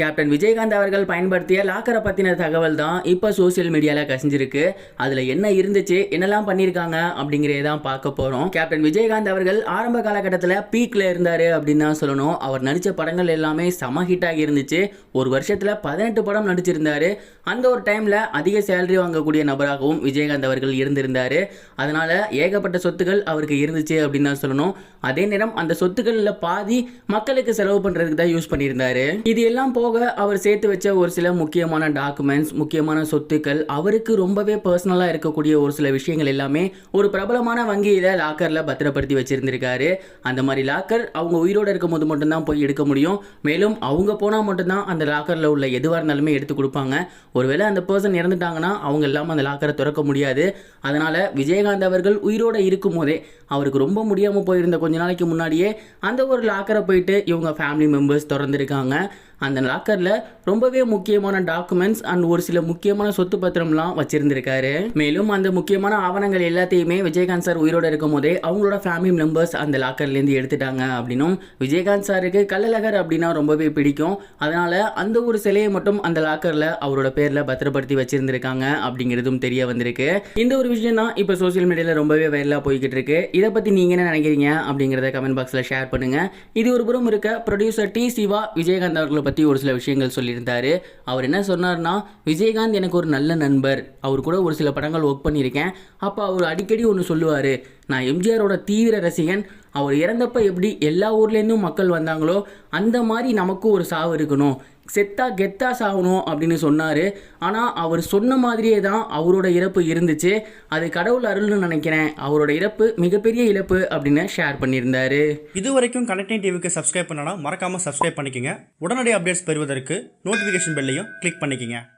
Captain Vijayakanth அவர்கள் பயன்படுத்திய லாக்கரை பற்றின தகவல் தான் இப்போ சோஷியல் மீடியாவில் கசிஞ்சிருக்கு. அதில் என்ன இருந்துச்சு என்னெல்லாம் பண்ணியிருக்காங்க அப்படிங்கிறத தான் பார்க்க போகிறோம் கேப்டன் விஜயகாந்த் அவர்கள் ஆரம்ப காலகட்டத்தில் பீக்கில் இருந்தார் அப்படின்னு தான் சொல்லணும். அவர் நடித்த படங்கள் எல்லாமே செம ஹிட்டாக இருந்துச்சு. ஒரு வருஷத்தில் பதினெட்டு படம் நடிச்சிருந்தார். அந்த ஒரு டைமில் அதிக சேலரி வாங்கக்கூடிய நபராகவும் விஜயகாந்த் அவர்கள் இருந்திருந்தார். அதனால் ஏகப்பட்ட சொத்துக்கள் அவருக்கு இருந்துச்சு அப்படின்னு தான் சொல்லணும். அதே நேரம் அந்த சொத்துக்களில் பாதி மக்களுக்கு செலவு பண்ணுறதுக்கு தான் யூஸ் பண்ணியிருந்தாரு. இது எல்லாம் போக அவர் சேர்த்து வச்ச ஒரு சில முக்கியமான டாக்குமெண்ட்ஸ் முக்கியமான சொத்துக்கள் அவருக்கு ரொம்பவே பர்சனலாக இருக்கக்கூடிய ஒரு சில விஷயங்கள் எல்லாமே ஒரு பிரபலமான வங்கியில் லாக்கரில் பத்திரப்படுத்தி வச்சுருந்துருக்காரு. அந்த மாதிரி லாக்கர் அவங்க உயிரோடு இருக்கும்போது மட்டும்தான் போய் எடுக்க முடியும். மேலும் அவங்க போனால் மட்டும்தான் அந்த லாக்கரில் உள்ள எதுவாக இருந்தாலுமே எடுத்து கொடுப்பாங்க. ஒருவேளை அந்த பர்சன் இறந்துட்டாங்கன்னா அவங்க இல்லாமல் அந்த லாக்கரை திறக்க முடியாது. அதனால் விஜயகாந்த் அவர்கள் உயிரோடு இருக்கும்போதே அவருக்கு ரொம்ப முடியாமல் போயிருந்த கொஞ்ச நாளைக்கு முன்னாடியே அந்த ஒரு லாக்கரை போயிட்டு இவங்க ஃபேமிலி மெம்பர்ஸ் திறந்துருக்காங்க. அந்த லாக்கரில் ரொம்பவே முக்கியமான டாக்குமெண்ட்ஸ் அண்ட் ஒரு சில முக்கியமான சொத்து பத்திரம்லாம் வச்சிருந்திருக்காரு. மேலும் அந்த முக்கியமான ஆவணங்கள் எல்லாத்தையுமே விஜயகாந்த் சார் உயிரோடு இருக்கும் போதே அவங்களோட ஃபேமிலி மெம்பர்ஸ் அந்த லாக்கர்லேருந்து எடுத்துட்டாங்க அப்படின்னும் விஜயகாந்த் சாருக்கு கள்ளழகர் அப்படின்னா ரொம்பவே பிடிக்கும். அதனால அந்த ஒரு சிலையை மட்டும் அந்த லாக்கரில் அவரோட பேரில் பத்திரப்படுத்தி வச்சிருந்திருக்காங்க அப்படிங்கிறதும் தெரிய வந்திருக்கு. இந்த ஒரு விஷயம் தான் இப்போ சோஷியல் மீடியாவில் ரொம்பவே வைரலாக போய்கிட்டு இருக்கு இதை பற்றி நீங்கள் என்ன நினைக்கிறீங்க அப்படிங்கிறத கமெண்ட் பாக்ஸில் ஷேர் பண்ணுங்க. இது ஒரு புறம் இருக்க ப்ரொடியூசர் டி சிவா விஜயகாந்த் அவர்களை பற்றி ஒரு சில விஷயங்கள் சொல்லியிருந்தாரு. அவர் என்ன சொன்னார்னா விஜயகாந்த் எனக்கு ஒரு நல்ல நண்பர். அவர் கூட ஒரு சில படங்கள் ஒர்க் பண்ணியிருக்கேன். அப்போ அவர் அடிக்கடி ஒன்று சொல்லுவார். நான் எம்ஜிஆரோட தீவிர ரசிகன். அவர் இறந்தப்ப எப்படி எல்லா ஊர்லேருந்தும் மக்கள் வந்தாங்களோ அந்த மாதிரி நமக்கும் ஒரு சாவு இருக்கணும். செத்தா கெத்தா சாகணும் அப்படின்னு சொன்னார். ஆனால் அவர் சொன்ன மாதிரியே தான் அவரோட இறப்பு இருந்துச்சு. அது கடவுள் அருள்னு நினைக்கிறேன். அவரோட இறப்பு மிகப்பெரிய இழப்பு அப்படின்னு ஷேர் பண்ணியிருந்தார். இது வரைக்கும் கனெக்டிங் டிவிக்கு சப்ஸ்கிரைப் பண்ணனா மறக்காமல் சப்ஸ்கிரைப் பண்ணிக்கங்க. உடனடி அப்டேட்ஸ் பெறுவதற்கு நோட்டிஃபிகேஷன் பெல்லையும் கிளிக் பண்ணிக்கோங்க.